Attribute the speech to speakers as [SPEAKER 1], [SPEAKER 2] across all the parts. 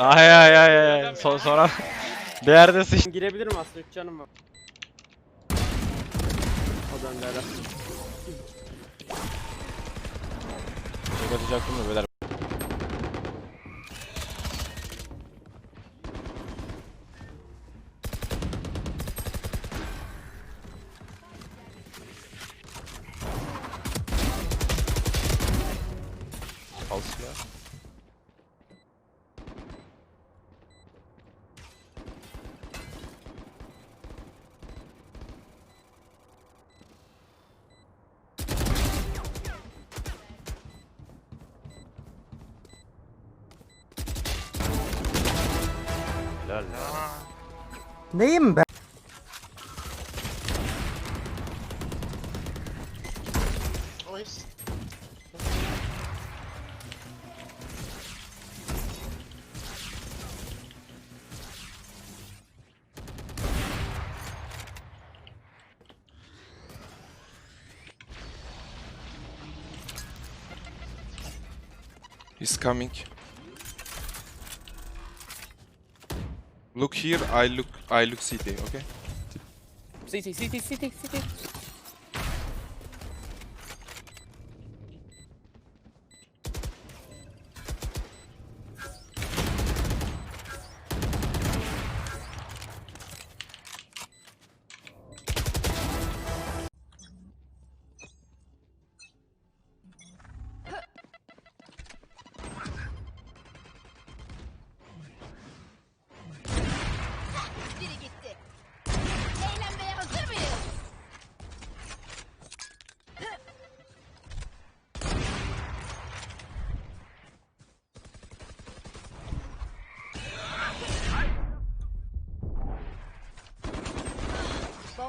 [SPEAKER 1] Ay ay ay ay. Son, sonra bir yerde sıç.
[SPEAKER 2] Girebilirim aslında 3 canım var. O döndü hele.
[SPEAKER 1] Yapacaktım da beyler. Al silah. Helal ya.
[SPEAKER 3] Neyim ben?
[SPEAKER 4] He's coming. Look here, I look I look CT, okay?
[SPEAKER 5] CT CT CT CT.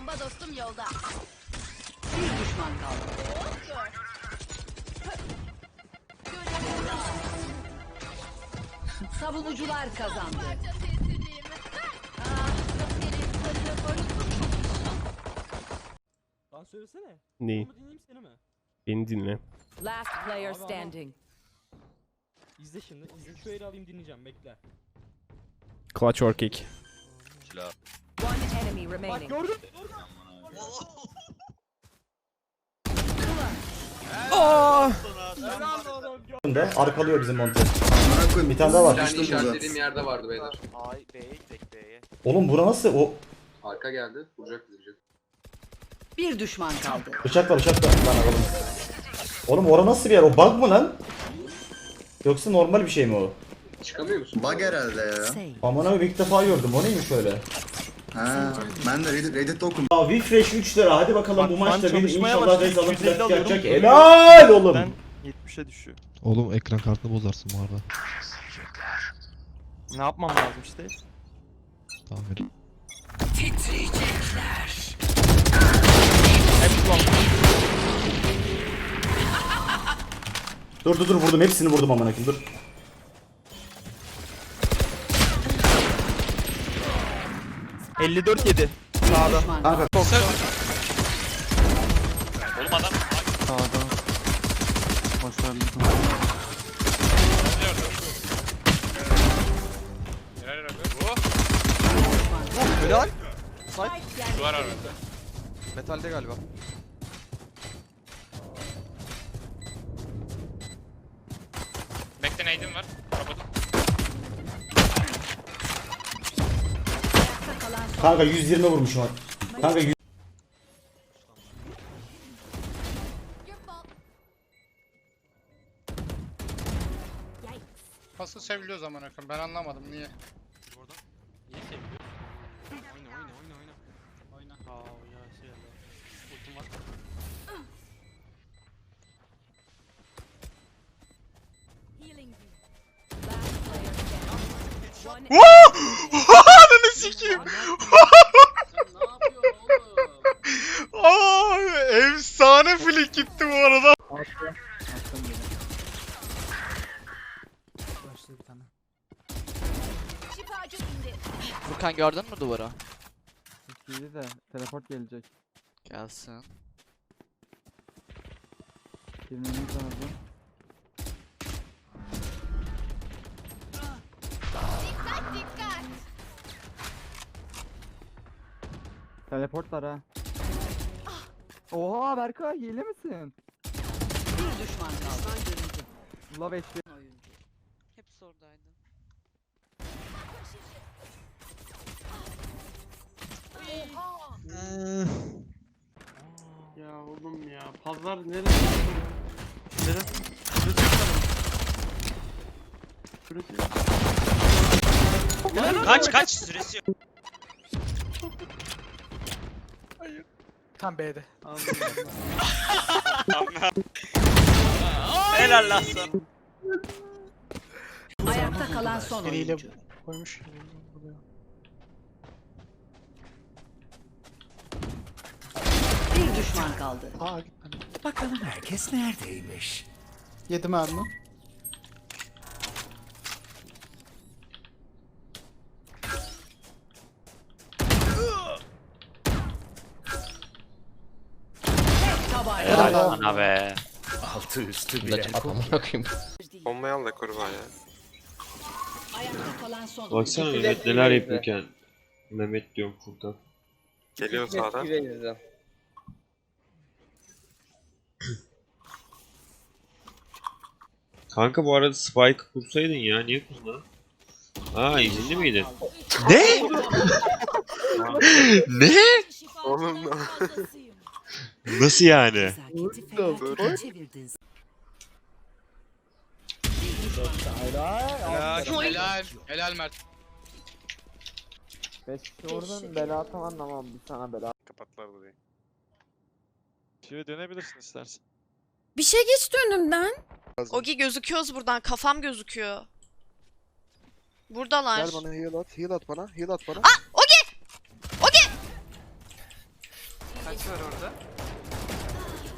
[SPEAKER 6] Bomba dostum yolda. Bir düşman kaldı.
[SPEAKER 7] Savunucular kazandı.
[SPEAKER 6] Ah,
[SPEAKER 2] Lan söylesene.
[SPEAKER 8] Neyi?
[SPEAKER 2] Dinleyeyim seni mi?
[SPEAKER 8] Beni dinle.
[SPEAKER 7] Last player standing.
[SPEAKER 2] İzle şimdi. İzle eli alayım dinleyeceğim bekle.
[SPEAKER 8] Clutch or kick.
[SPEAKER 7] One enemy
[SPEAKER 2] Bak
[SPEAKER 7] remaining.
[SPEAKER 2] gördün.
[SPEAKER 9] önde arkalıyor bizim monte. Bir tane daha var.
[SPEAKER 10] Yani işaretlediğim yerde vardı beyler.
[SPEAKER 1] Ay B'ye gidek B'ye.
[SPEAKER 9] Oğlum bura nasıl? O
[SPEAKER 10] Arka geldi. Vuracak bizi vuracak.
[SPEAKER 7] Bir düşman kaldı.
[SPEAKER 9] bıçak var bıçak var. Lan oğlum. Oğlum ora nasıl bir yer? O bug mı lan? Yoksa normal bir şey mi o?
[SPEAKER 10] Çıkamıyor musun?
[SPEAKER 11] Bug herhalde ya.
[SPEAKER 9] Aman abi ilk defa gördüm. O neymiş öyle?
[SPEAKER 11] Ha, ben de Reddit, Reddit'te okudum.
[SPEAKER 9] Aa Refresh 3 lira. Hadi bakalım
[SPEAKER 1] Bak,
[SPEAKER 9] bu maçta bir
[SPEAKER 1] çalışmaya
[SPEAKER 9] inşallah
[SPEAKER 1] başladı.
[SPEAKER 9] Rez alıp
[SPEAKER 1] 250
[SPEAKER 9] plastik
[SPEAKER 1] alıyorum.
[SPEAKER 9] yapacak. Helal oğlum.
[SPEAKER 1] Ben 70'e düşüyor.
[SPEAKER 3] Oğlum ekran kartını bozarsın bu arada.
[SPEAKER 1] Ne yapmam lazım işte?
[SPEAKER 3] Tamam verin.
[SPEAKER 1] Hep.
[SPEAKER 9] Dur dur dur vurdum. Hepsini vurdum amına koyayım. Dur.
[SPEAKER 1] 54 yedi. Sağda.
[SPEAKER 9] Kanka
[SPEAKER 5] Oğlum adam.
[SPEAKER 1] Sağda.
[SPEAKER 5] Helal helal. Bu.
[SPEAKER 1] Helal.
[SPEAKER 5] Duvar var bende.
[SPEAKER 1] Metalde galiba.
[SPEAKER 5] Bekle neydim var. Kapadım.
[SPEAKER 9] Kanka 120 vurmuşum. Kanka 100
[SPEAKER 6] Your fault. Yikes.
[SPEAKER 12] Pası seviliyor zaman akım. Ben anlamadım niye.
[SPEAKER 2] Niye seviliyor? Oyna oyna oyna oyna. Oyna. Aa ya şey ya. Ultim var.
[SPEAKER 6] Healing you.
[SPEAKER 7] Last player. One
[SPEAKER 1] sikeyim. Aa, efsane flick gitti bu arada.
[SPEAKER 6] İndi.
[SPEAKER 5] Furkan gördün mü duvara?
[SPEAKER 13] CT de teleport gelecek.
[SPEAKER 1] Gelsin.
[SPEAKER 13] Girmemiz lazım. Teleport var ha. Oha Berkay hile misin?
[SPEAKER 7] Bir düşman kaldı.
[SPEAKER 13] Love HP.
[SPEAKER 7] Oyuncu.
[SPEAKER 5] Hepsi oradaydı.
[SPEAKER 13] Ya oğlum ya. Pazar nereye? Neden?
[SPEAKER 1] Kaç kaç süresi yok.
[SPEAKER 14] Tam B'de.
[SPEAKER 1] Helal lan sana.
[SPEAKER 7] Ayakta kalan son
[SPEAKER 14] Biriyle
[SPEAKER 7] oyuncu.
[SPEAKER 14] koymuş.
[SPEAKER 7] Bir düşman kaldı.
[SPEAKER 14] Aa gitmedi.
[SPEAKER 15] Bakalım herkes neredeymiş?
[SPEAKER 14] Yedi mermi.
[SPEAKER 7] Tabanca.
[SPEAKER 1] Ana be.
[SPEAKER 15] Altı üstü bile.
[SPEAKER 4] Bombayı al da kurban ya.
[SPEAKER 7] Ayakta kalan son
[SPEAKER 1] Baksana. Mehmet neler yapıyorken. Mehmet diyorum Furkan.
[SPEAKER 4] Geliyor sağdan.
[SPEAKER 1] Kanka bu arada Spike kursaydın ya niye kurmadın? Aa izinli miydin?
[SPEAKER 16] Ne? ne?
[SPEAKER 4] Oğlum
[SPEAKER 16] Nasıl yani?
[SPEAKER 7] Çevirdin.
[SPEAKER 14] Helal. Helal Mert.
[SPEAKER 13] 5 kişi vurdun bela tam anlamam bir sana bela.
[SPEAKER 4] Kapatlar burayı.
[SPEAKER 1] Şöyle dönebilirsin istersen.
[SPEAKER 17] Bir şey geçti önümden. Ogi gözüküyoruz buradan. Kafam gözüküyor. Buradalar.
[SPEAKER 15] heal at, heal at bana, heal at bana.
[SPEAKER 14] Kaç var orada?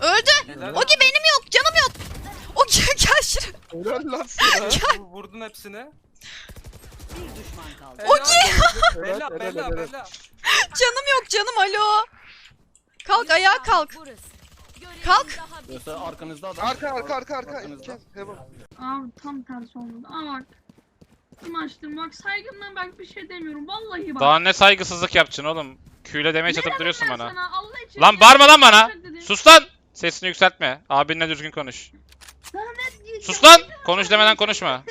[SPEAKER 17] Öldü. Ogi benim yok. Canım yok. Ogi gel şuraya.
[SPEAKER 15] Helal lan sana.
[SPEAKER 14] Vurdun hepsini.
[SPEAKER 7] Bir düşman kaldı.
[SPEAKER 17] Ogi.
[SPEAKER 14] Bella bella bella.
[SPEAKER 17] Canım yok canım alo. Kalk ayağa kalk. Kalk.
[SPEAKER 3] Mesela arkanızda adam.
[SPEAKER 15] Arka arka arka arka.
[SPEAKER 3] Arkanızda.
[SPEAKER 15] Heaven.
[SPEAKER 2] Abi tam tersi oldu. Ama bak. Kim açtım bak saygımdan bak bir şey demiyorum. Vallahi bak.
[SPEAKER 5] Daha ne saygısızlık yapacaksın oğlum? Q'yle demeye çatıp duruyorsun bana.
[SPEAKER 2] sana Allah için
[SPEAKER 5] Lan bağırma lan bana. Sus lan. Sesini yükseltme. Abinle düzgün konuş. Sus lan. Konuş demeden konuşma.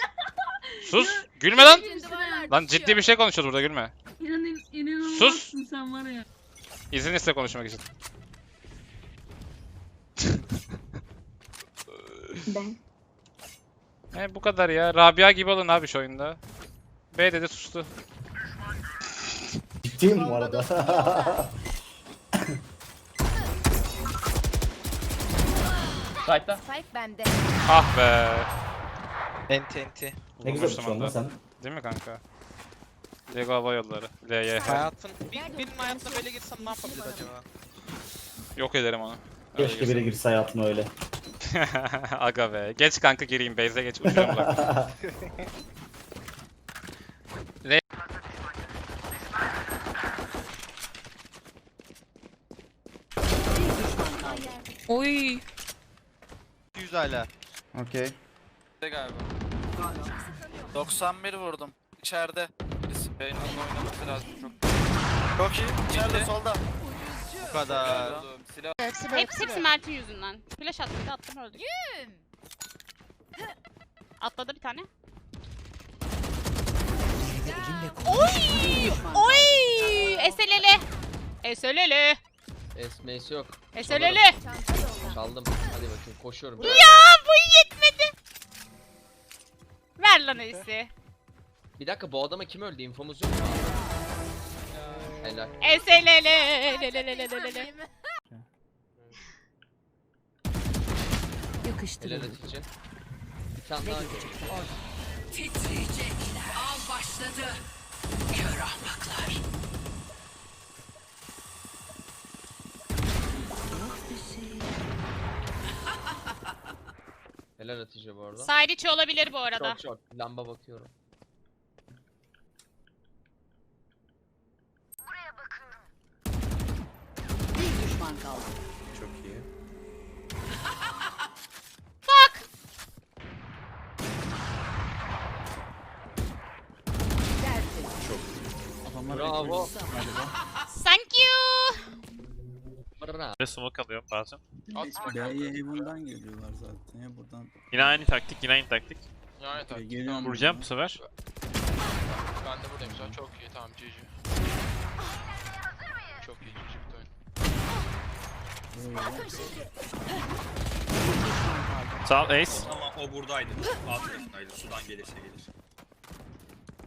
[SPEAKER 5] Sus. Gülme lan. Lan ciddi bir şey konuşuyoruz burada gülme.
[SPEAKER 2] İnan, inanılmazsın
[SPEAKER 5] Sus.
[SPEAKER 2] sen var ya.
[SPEAKER 5] İzin iste konuşmak için.
[SPEAKER 2] Ben.
[SPEAKER 5] He bu kadar ya. Rabia gibi olun abi şu oyunda. B dedi sustu.
[SPEAKER 9] Ciddiyim bu arada.
[SPEAKER 3] Site'da.
[SPEAKER 17] Spike bende.
[SPEAKER 5] Ah be.
[SPEAKER 1] Enti enti.
[SPEAKER 9] ne güzel tutuşu lan
[SPEAKER 5] onda.
[SPEAKER 9] sen.
[SPEAKER 5] Değil mi kanka? Lego Hava Yolları. LYH.
[SPEAKER 1] Hayatın, bir, benim hayatımda böyle girsem ne yapabilir acaba?
[SPEAKER 5] Yok ederim onu. Öyle
[SPEAKER 9] Keşke biri girse hayatına öyle.
[SPEAKER 5] Aga be. Geç kanka gireyim. Base'e geç. Uçuyorum.
[SPEAKER 7] Bir kaldı.
[SPEAKER 17] Oy.
[SPEAKER 1] 100 hala.
[SPEAKER 15] Okey.
[SPEAKER 1] galiba. 91 vurdum. İçeride. Birisi Beynon'la oynaması lazım çok. Çok iyi. İçeride solda. Bu kadar. Silah.
[SPEAKER 2] Hepsi,
[SPEAKER 17] Hepsi Mert'in yüzünden. Flash attı bir de attım öldü. Atladı bir tane. Oy! Oy! Eselele. Eselele.
[SPEAKER 18] Esmeysi yok.
[SPEAKER 17] Eselele.
[SPEAKER 18] Çaldım. Hadi bakayım koşuyorum.
[SPEAKER 17] Ya bu yetmedi. Ver lan Esi.
[SPEAKER 18] Bir dakika bu adama kim öldü? İnfomuz yok mu? Helal.
[SPEAKER 17] Eselele. Lelelelelelele.
[SPEAKER 18] Helal
[SPEAKER 7] Yakıştırıldı.
[SPEAKER 18] Hatice. Bir tane daha.
[SPEAKER 7] Titriyecekler. Av başladı. Kör ahmaklar.
[SPEAKER 18] Hatice bu arada.
[SPEAKER 17] Side içi olabilir bu arada.
[SPEAKER 18] Çok çok. Lamba bakıyorum.
[SPEAKER 19] düşman kaldı.
[SPEAKER 7] Çok iyi.
[SPEAKER 18] Bravo.
[SPEAKER 17] Thank you.
[SPEAKER 18] Bravo.
[SPEAKER 16] Ve smoke alıyorum bazen.
[SPEAKER 14] B'ye bundan geliyorlar zaten ya buradan.
[SPEAKER 16] Yine aynı taktik, yine aynı taktik.
[SPEAKER 14] Yani tabii.
[SPEAKER 20] Geliyorum.
[SPEAKER 16] Vuracağım bu sefer.
[SPEAKER 14] Ben de buradayım şu an. Çok iyi. Tamam GG. Çok iyi GG bir oyun.
[SPEAKER 16] Sağ ol Ace.
[SPEAKER 21] Ama o buradaydı. Alt tarafındaydı. Sudan gelirse gelir.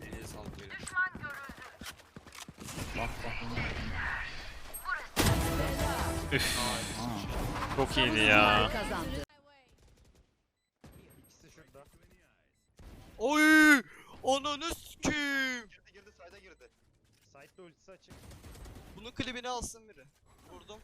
[SPEAKER 21] Elinize sağlık beyler.
[SPEAKER 16] Üf. Çok iyiydi ya.
[SPEAKER 22] Oy! Ananı sikeyim.
[SPEAKER 23] Girdi girdi sayda girdi.
[SPEAKER 24] Site'de ultisi açık.
[SPEAKER 22] Bunun klibini alsın biri. Vurdum.